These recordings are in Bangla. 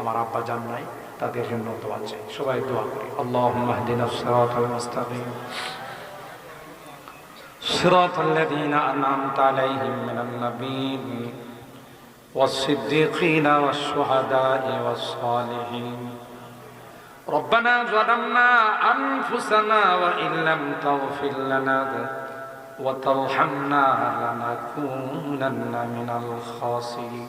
আমার আব্বা জান নাই তাদের জন্য দোয়া চাই সবাই দোয়া করি আল্লাহ মাহদিন মুস্তাকিম صراط الذين أنعمت عليهم من النبيين والصديقين والشهداء والصالحين ربنا ظلمنا أنفسنا وإن لم تغفر لنا وترحمنا لنكونن من الخاسرين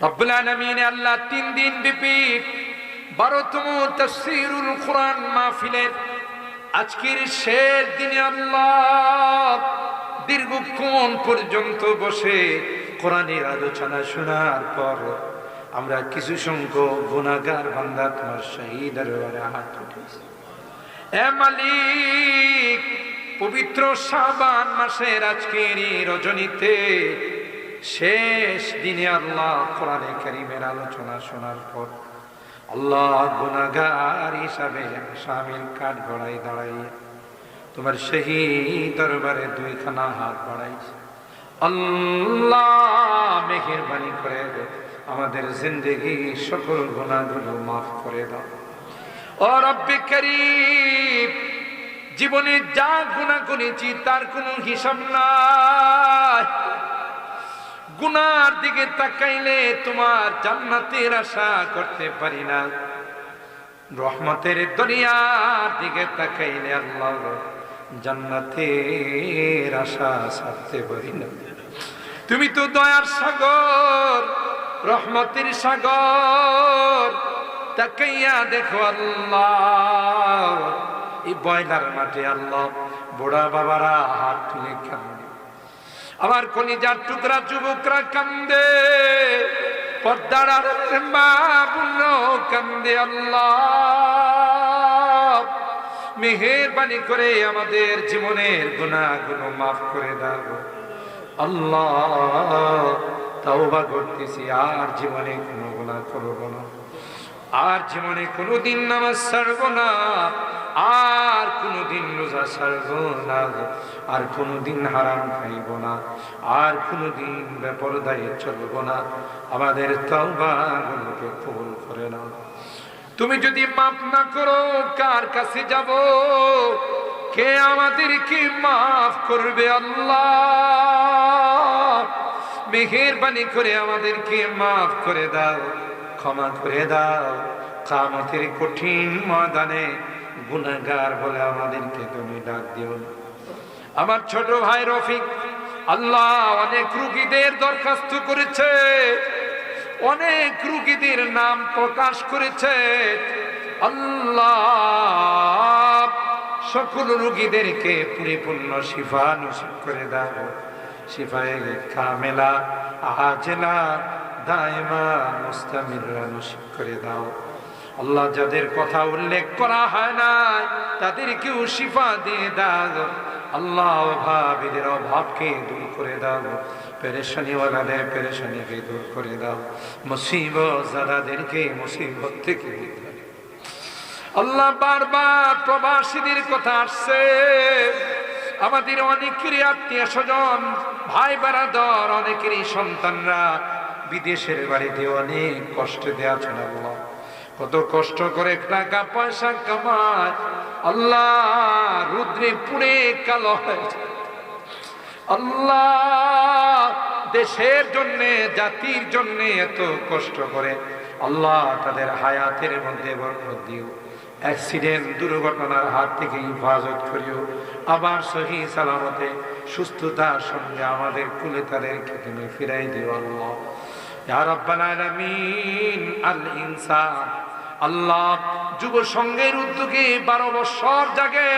রব্বুল আলমিনে আল্লাহ তিন দিন ব্যাপী বারোতম তফসিরুল কোরআন মাহফিলের আজকের শেষ দিনে আল্লাহ দীর্ঘক্ষণ পর্যন্ত বসে কোরআনের আলোচনা শোনার পর আমরা কিছু সংখ্যক গুণাগার বান্দা তোমার শহীদ হাত উঠেছি। এ মালিক, পবিত্র সাবান মাসের আজকের রজনীতে শেষ দিনে আল্লাহ কোরআনে করিমের আলোচনা শোনার পর আল্লাহ গুনাগার হিসাবে স্বামীর কাঠ গড়াই দাঁড়াইয়া তোমার সেই দরবারে দুইখানা হাত বাড়াইছে। আল্লাহ মেহেরবানি করে দে, আমাদের জিন্দগি সকল গুণাগুলো মাফ করে দাও। ও জীবনে যা গুণা করেছি তার কোনো হিসাব নাই। গুনার দিকে তাকাইলে তোমার জান্নাতের আশা করতে পারি না। রহমতের দরিয়ার দিকে তাকাইলে আল্লাহ জান্নাতের আশা ছাড়তে পারি না। তুমি তো দয়ার সাগর, রহমতের সাগর, তাকাইয়া দেখো আল্লাহ। এই বয়লার মাঠে আল্লাহ বুড়া বাবারা হাত তুলে কান্দে আমার কলিজার টুকরা যুবকরা কান্দে, পর্দার মা বুন্য কান্দে, আল্লাহ। মেহেরবানি করে আমাদের জীবনের গুণাগুলো মাফ করে দাও। আল্লাহ, তাওবা করতেছি, আর জীবনে কোনো গুণা করব না। আর জীবনে কোনোদিন নামাজ ছাড়বো না। আর কোনোদিন রোজা ছাড়বো না আর কোনোদিন হারাম খাইব না, আর কোনোদিন বেপরদায় চলবো না, আমাদের তওবাগুলোকে কবুল করে না তুমি যদি মাফ না করো, কার কাছে যাব? কে আমাদেরকে মাফ করবে আল্লাহ? মেহেরবানি করে আমাদেরকে মাফ করে দাও, ক্ষমা করে দাও। কামতের কঠিন ময়দানে গুনাগার বলে আমাদেরকে তুমি ডাক দিও। আমার ছোট ভাই রফিক, আল্লাহ অনেক রুগীদের দরখাস্ত করেছে। অনেক রুগীদের নাম প্রকাশ করেছে। আল্লাহ সকল রুগীদেরকে পরিপূর্ণ শিফা নসিব করে দাও। শিফায়ে কামেলা, আজলা, দায়মা, মুস্তামিররা নসিব করে দাও। আল্লাহ যাদের কথা উল্লেখ করা হয় না তাদেরকেও শিফা দিয়ে দাও। আল্লাহ অভাবীদের অভাবকে দূর করে দাও। পেরেশানি পেরেশানিওয়ালাদের পেরেশানিকে দূর করে দাও। মুসিবত জাদাদেরকে মুসিবত থেকে আল্লাহ বারবার প্রবাসীদের কথা আসছে। আমাদের অনেকেরই আত্মীয় স্বজন, ভাই বারাদর, অনেকেরই সন্তানরা বিদেশের বাড়িতে অনেক কষ্ট দেওয়া আছেন আল্লাহ। কত কষ্ট করে টাকা পয়সা কামায়। আল্লাহ রুদ্রে পুড়ে কালো আল্লাহ দেশের জন্য, জাতির জন্য এত কষ্ট করে আল্লাহ তাদের হায়াতের মধ্যে বরকত দিও। অ্যাক্সিডেন্ট, দুর্ঘটনার হাত থেকে হেফাজত করিও। আবার সহি সালামতে, সুস্থতার সঙ্গে আমাদের কুলে তাদেরকে ফিরাই দিও আল্লাহ। আল ইনসান আল্লাহ যুব সংঘের উদ্যোগে বারো বছর জাগে,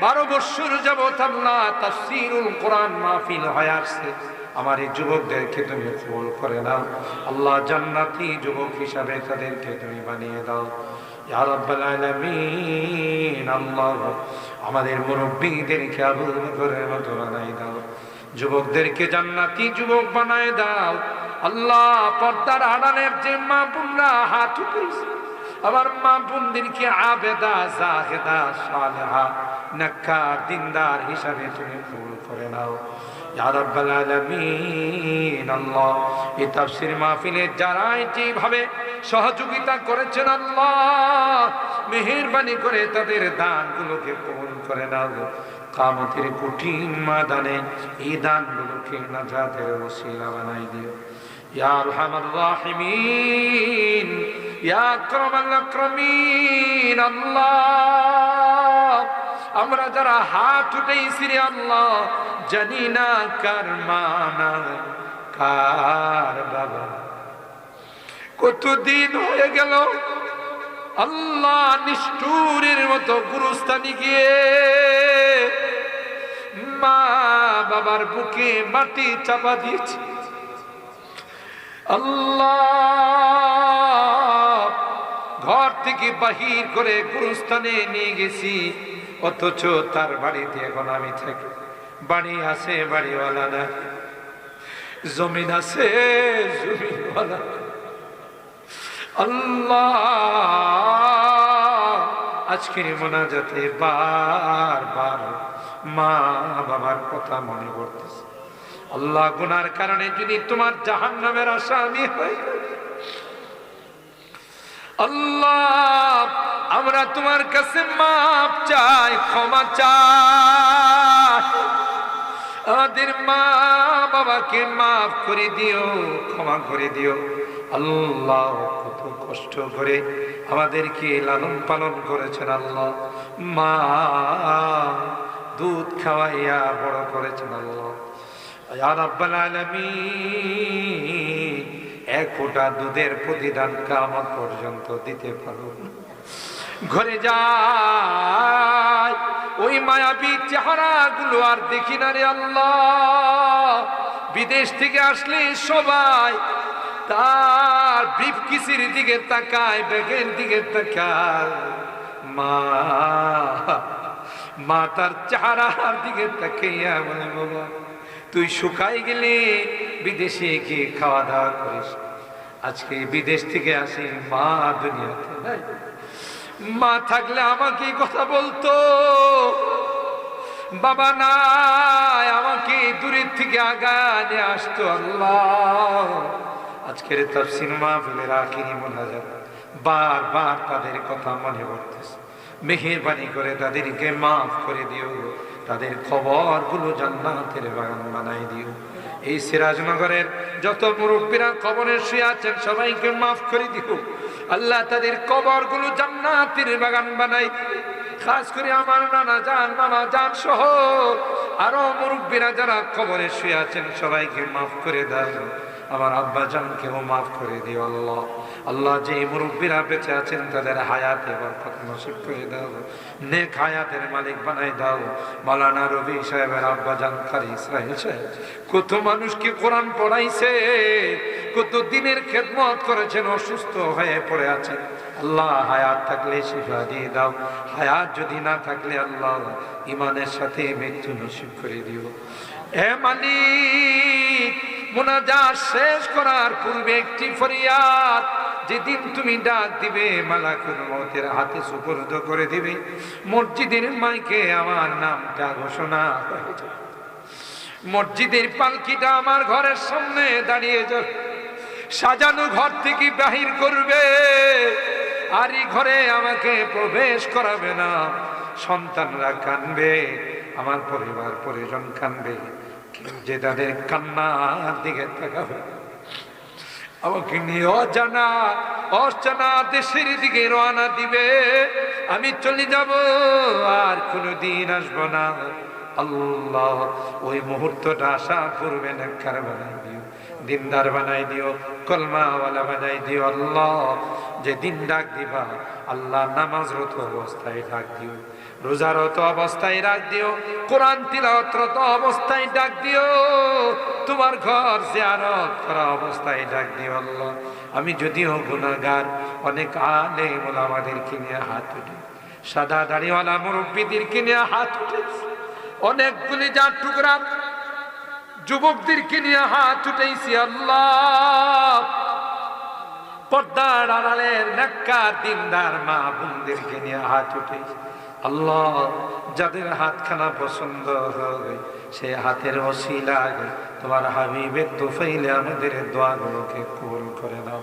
বারো বৎসর যাবত আল্লাহ তাফসিরুল কোরআন মাহফিল হয়ে আসছে। আমার এই যুবকদেরকে তুমি কবুল করে নাও। আল্লাহ জান্নাতি যুবক হিসাবে তাদেরকে তুমি বানিয়ে দাও। আমাদের মুরব্বীদেরকে আবু বকরের মতো বানাই দাও। যুবকদেরকে জান্নাতি যুবক বানায় দাও। আল্লাহ পর্দার আড়ালের যে মা বোনরা হাত উঠেছে আমার মা বোনদেরকে আবেদা, জাহেদা, সালেহা, নাক্কার, দিনদার হিসাবে তুমি কবুল করে নাও। এই সহযোগিতা করেছেন আল্লাহ, মেহেরবানি করে তাদের দানগুলোকে করে নাও। দানগুলোকে বানাই দিও। ইয়া আমরা যারা হাত উঠেছি রে আল্লাহ জানি না কার কার বাবা। কতদিন হয়ে গেল, আল্লাহ নিষ্ঠুরের মতো গুরুস্থানে গিয়ে মা বাবার বুকে মাটি চাপা দিয়েছে। আল্লাহ থেকে বাহির করে গুরুস্থানে নিয়ে গেছি। অথচ তার বাড়িতে এখন আমি থাকি। বাড়ি আছে বাড়িওয়ালা না। জমিন আছে জমিনওয়ালা আল্লাহ আজকের মোনাজাতে বার বার মা বাবার কথা মনে করতেছে আল্লাহ গুনার কারণে যদি তোমার জাহান নামের আসামি হয় আল্লাহ, আমরা তোমার কাছে মাপ চাই, ক্ষমা চাই। আমাদের মা বাবাকে মাফ করে দিও, ক্ষমা করে দিও। আল্লাহ, কত কষ্ট করে আমাদেরকে লালন পালন করেছেন আল্লাহ। মা, দুধ খাওয়াইয়া বড় করেছেন আল্লাহ। ইয়া রাব্বাল আলামিন। এক ফোঁটা দুধের প্রতিদান কামত পর্যন্ত দিতে পারো। ঘরে যায়, ওই মায়াবী চেহারা গুলো আর দেখি না রে আল্লাহ। বিদেশ থেকে আসলে সবাই তার বিফ কিসির দিকে তাকায়, ব্যাগের দিকে তাকায়। মা মা তার চেহারার দিকে তাকাইয়া বলে, বাবা, তুই শুকাই গেলে বিদেশে গিয়ে খাওয়া দাওয়া করিস আজকে বিদেশ থেকে আসি মা দুনিয়াতে। নাই মা থাকলে আমাকে কথা বলতো। বাবা নাই, আমাকে দূরের থেকে আগানে আসতো আল্লাহ। আজকের তার সিনেমা ফেলে রাখিনি মনে যায় বার বার তাদের কথা মনে পড়তেছে। মেহেরবানি করে তাদেরকে মাফ করে দিও। তাদের খবরগুলো জান্নাতের বাগান বানাই দিও। এই সিরাজনগরের যত মুরব্বীরা কবরে শুয়ে আছেন, সবাইকে মাফ করে দিব আল্লাহ তাদের কবরগুলো জান্নাতের বাগান বানাই খাস করে আমার নানা যান মামা যান সহ আরও মুরব্বীরা যারা কবরে শুয়ে আছেন, সবাইকে মাফ করে দাও। আমার আব্বা জানকেও মাফ করে দিও আল্লাহ। আল্লাহ যে মুরব্বীরা বেঁচে আছেন, তাদের হায়াতে বরকত নসিব করে দাও। নেক হায়াতের মালিক বানাই দাও। মালানা রবি সাহেবের আব্বা জান কারি ইসরাইল সাহেব, কত মানুষকে কোরআন পড়াইছে, কত দিনের খেদমত করেছেন, অসুস্থ হয়ে পড়ে আছেন। আল্লাহ হায়াত থাকলে শিফা দিয়ে দাও। হায়াত যদি না থাকলে আল্লাহ ইমানের সাথে মৃত্যু নসিব করে দিও। হে মালিক, মোনাজাত শেষ করার পূর্বে একটি ফরিয়াদ যেদিন তুমি ডাক দিবে, মালাকুল মতের হাতে সুপর্দ করে দিবে, মসজিদের মাইকে আমার নামটা ঘোষণা মসজিদের পালকিটা আমার ঘরের সামনে দাঁড়িয়ে যাবে। সাজানো ঘর থেকে বাহির করবে, আর এই ঘরে আমাকে প্রবেশ করাবে না। সন্তানরা কানবে, আমার পরিবার পরিজন কানবে। কেউ যে তাদের কান্নার দিকে তাকাবে আমাকে নিয়ে অজানা অজানা দেশের দিকে রওনা দিবে। আমি চলে যাব, আর কোনোদিন আসব না। আল্লাহ, ওই মুহূর্তটা আশা করবে না কার বানাই দিও, দিনদার বানাই দিও, কলমাওয়ালা বানাই দিও। আল্লাহ, যে দিন ডাক দিবা, আল্লাহ নামাজরত অবস্থায় ডাক দিও। রোজারত অবস্থায় ডাক দিও, কোরআন তিলাওয়াতরত অবস্থায় ডাক দিও। তোমার ঘর জিয়ারত করা অবস্থায় ডাক দিও আল্লাহ। আমি যদিও গুনাহগার, অনেক আলেম আমাদেরকে নিয়ে হাত উঠে। সাদা দাড়িওয়ালা মুরব্বীদেরকে নিয়ে হাত উঠেছে অনেকগুলি যার টুকরা যুবকদেরকে নিয়ে হাত উঠেছি আল্লাহ। পর্দার আড়ালের নেককার দিনদার মা বোনদেরকে নিয়ে হাত উঠে আল্লাহ, যাদের হাতখানা পছন্দ হবে সে হাতের ওসিলায় তোমার হাবিবের তোফাইলে আমাদের দোয়াগুলোকে কবুল করে দাও